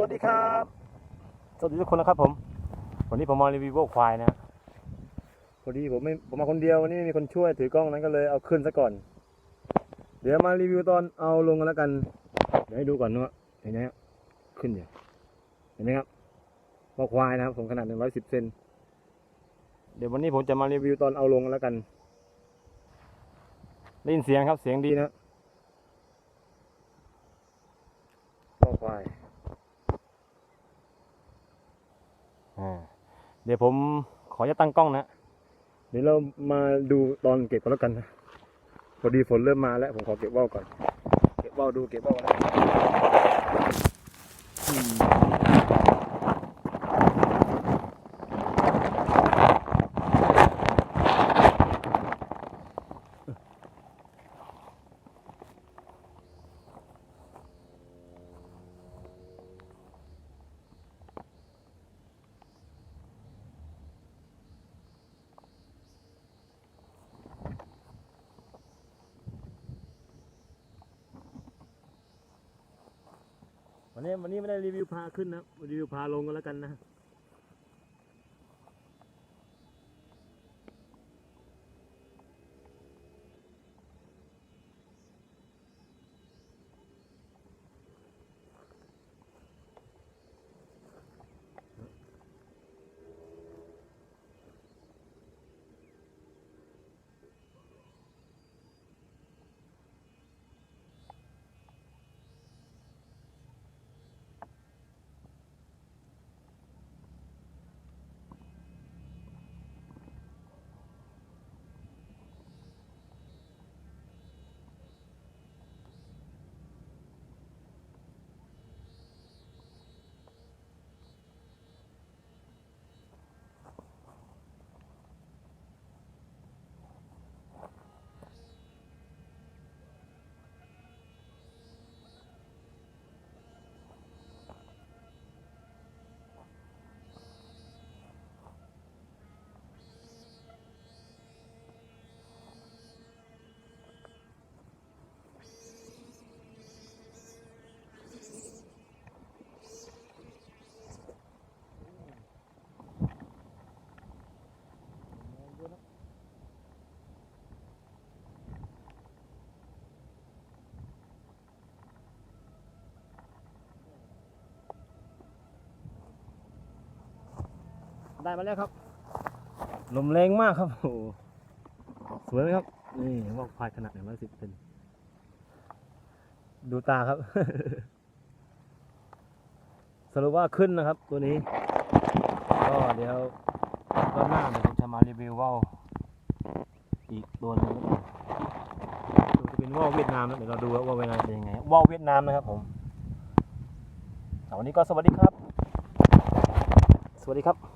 วัสดีครับ สวัสดีทุกคนนะครับผม วันนี้ผมมารีวิววัวควายนะพอดีผมไม่ผมมาคนเดียววันนี้ไม่มีคนช่วยถือกล้องนั้นก็เลยเอาขึ้นซะก่อน เดี๋ยวมารีวิวตอนเอาลงกันแล้วกัน เดี๋ยวให้ดูก่อนว่าเห็นไหมขึ้นอยู่เห็นไหมครับวัวควายนะครับผมขนาดหนึ่งร้อยสิบเซนเดี๋ยววันนี้ผมจะมารีวิวตอนเอาลงกันแล้วกันได้ยินเสียงครับเสียงดีนะวัวควาย อ่า เดี๋ยวผมขอจะตั้งกล้องนะเดี๋ยวเรามาดูตอนเก็บกันแล้วกันนะพอดีฝนเริ่มมาแล้วผมขอเก็บว่าวก่อน เก็บว่าวดูเก็บว่าวนะอื วันนี้วันนี้ไม่ได้รีวิวพาขึ้นนะรีวิวพาลงกันแล้วกันนะ ได้มาแล้วครับ ลมแรงมากครับโอ้โหสวยไหมครับ นี่ว่าควายขนาดไหนึ่งร้อยสิบเซนดูตาครับ สรุปว่าขึ้นนะครับ ตัวนี้ ก็เดี๋ยวรอบหน้าเดี๋ยวผมจะมารีวิวว่าวอีกตัวหนึงแล้วกันดูจะเป็นว่าวเวียดนามนะเดี๋ยวเราดูว่าวเวียดนามเป็นยังไงว่าวเวียดนามนะครับผมวันนี้ก็สวัสดีครับ สวัสดีครับ